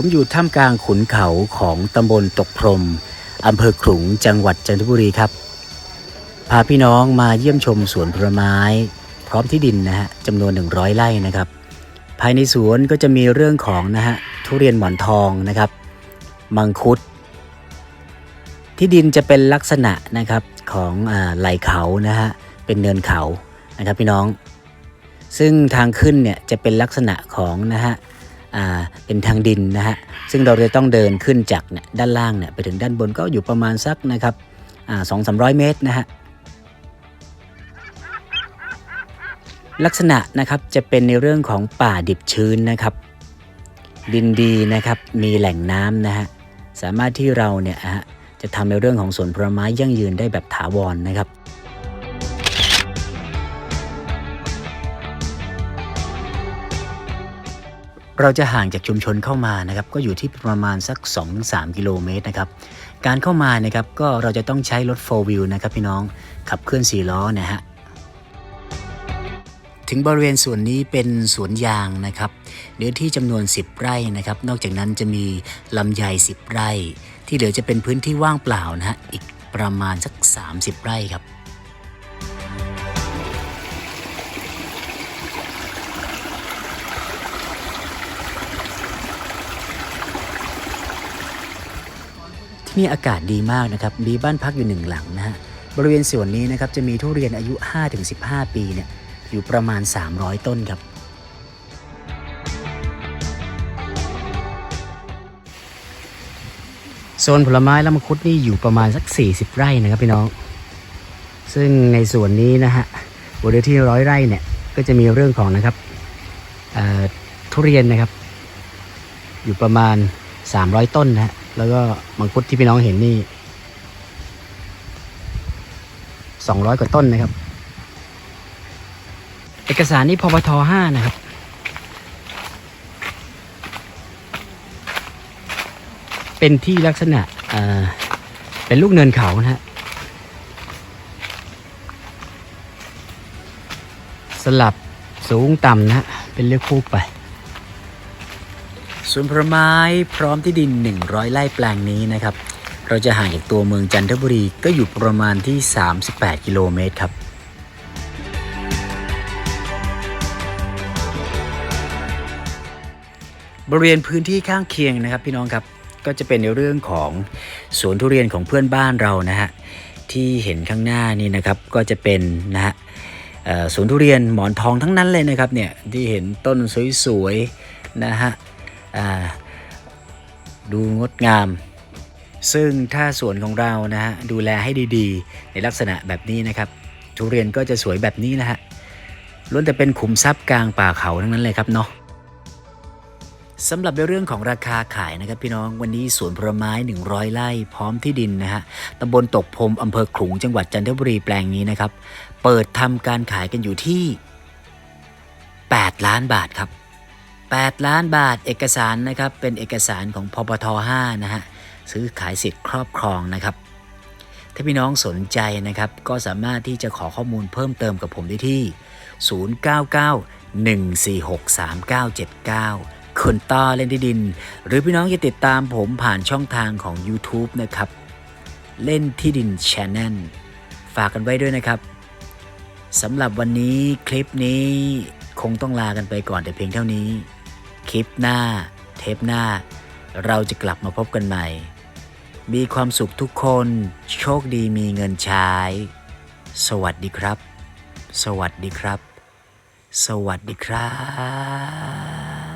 ผมอยู่ท่ามกลางขุนเขาของตำบลตกพรมอำเภอขลุงจังหวัดจันทบุรีครับ พาพี่น้องมาเยี่ยมชมสวนผลไม้ พร้อมที่ดินนะฮะจำนวน 100 ไร่นะครับ ภายในสวนก็จะมีเรื่องของนะฮะทุเรียนหมอนทองนะครับ มังคุด ที่ดินจะเป็นลักษณะนะครับของอไหลเขานะฮะเป็นเนินเขานะครับพี่น้อง ซึ่งทางขึ้นเนี่ยจะเป็นลักษณะของนะฮะ เป็นทางดินนะฮะซึ่งเราจะต้องเดินขึ้นจากเนี่ยด้านล่างเนี่ยไปถึงด้านบนก็อยู่ประมาณสักนะครับสองสามร้อยเมตรนะฮะลักษณะนะครับจะเป็นในเรื่องของป่าดิบชื้นนะครับ ดินดีนะครับมีแหล่งน้ำนะฮะสามารถที่เราเนี่ยฮะจะทำในเรื่องของสวนผลไม้ยั่งยืนได้แบบถาวรนะครับ เราจะห่างจากชุมชนเข้ามานะครับก็อยู่ที่ประมาณสัก 2-3 กิโลเมตรนะครับการเข้ามานะครับก็เราจะต้องใช้รถ 4 wheel นะครับพี่น้องขับเคลื่อน 4 ล้อนะฮะถึงบริเวณส่วนนี้เป็นสวนยางนะครับเนื้อที่จำนวน 10 ไร่นะครับ นอกจากนั้นจะมีลำไย 10 ไร่ ที่เหลือจะเป็นพื้นที่ว่างเปล่านะฮะอีกประมาณสัก 30 ไร่ครับ นี่อากาศดีมากนะครับ มีบ้านพักอยู่หนึ่งหลังนะฮะ บริเวณสวนนี้นะครับจะมีทุเรียนอายุ 5-15 ปีเนี่ยอยู่ประมาณ 300 ต้นครับ โซนผลไม้และมังคุดนี่อยู่ประมาณสัก 40 ไร่นะครับพี่น้อง ซึ่งในส่วนนี้นะฮะบริเวณที่ร้อยไร่เนี่ยก็จะมีเรื่องของนะครับทุเรียนนะครับ อยู่ประมาณ 300 ต้นนะฮะ แล้วก็มังคุดที่พี่น้องเห็นนี่200กว่าต้นนะครับ เอกสารนี่พปท5นะครับ เป็นที่ลักษณะเอ่อเป็นลูกเนินเขานะฮะสลับสูงต่ำนะฮะเป็นเลือกคู่ไป สวนผลไม้พร้อมที่ดิน 100 ไร่แปลงนี้นะครับ เราจะห่างจากตัวเมืองจันทบุรีก็อยู่ประมาณที่ 38 กิโลเมตรครับ บริเวณพื้นที่ข้างเคียงนะครับพี่น้องครับก็จะเป็นในเรื่องของสวนทุเรียนของเพื่อนบ้านเรานะฮะที่เห็นข้างหน้านี่นะครับก็จะเป็นนะฮะสวนทุเรียนหมอนทองทั้งนั้นเลยนะครับเนี่ยที่เห็นต้นสวยๆนะฮะ ดูงดงาม ซึ่งถ้าสวนของเรานะฮะดูแลให้ดีๆ ในลักษณะแบบนี้นะครับทุเรียนก็จะสวยแบบนี้นะฮะล้วนแต่เป็นขุมทรัพย์กลางป่าเขาทั้งนั้นเลยครับเนาะสำหรับในเรื่องของราคาขายนะครับพี่น้องวันนี้สวนผลไม้ 100 ไร่พร้อมที่ดินนะฮะตำบลตกพรมอำเภอขลุงจังหวัดจันทบุรีแปลงนี้นะครับ เปิดทำการขายกันอยู่ที่ 8 ล้านบาทครับ 8 ล้านบาทเอกสารนะครับ เป็นเอกสารของพปท5นะฮะ ซื้อขายสิทธิ์ครอบครองนะครับ ถ้าพี่น้องสนใจนะครับ ก็สามารถที่จะขอข้อมูลเพิ่มเติมกับผมได้ที่ 0991463979คนต้าเล่นที่ดิน หรือพี่น้องจะติดตามผมผ่านช่องทางของ YouTube นะครับ เล่นที่ดิน Channel ฝากกันไว้ด้วยนะครับสำหรับวันนี้คลิปนี้คงต้องลากันไปก่อนแต่เพียงเท่านี้ คลิปหน้า เทปหน้า เราจะกลับมาพบกันใหม่ มีความสุขทุกคน โชคดีมีเงินใช้ สวัสดีครับ สวัสดีครับ สวัสดีครับ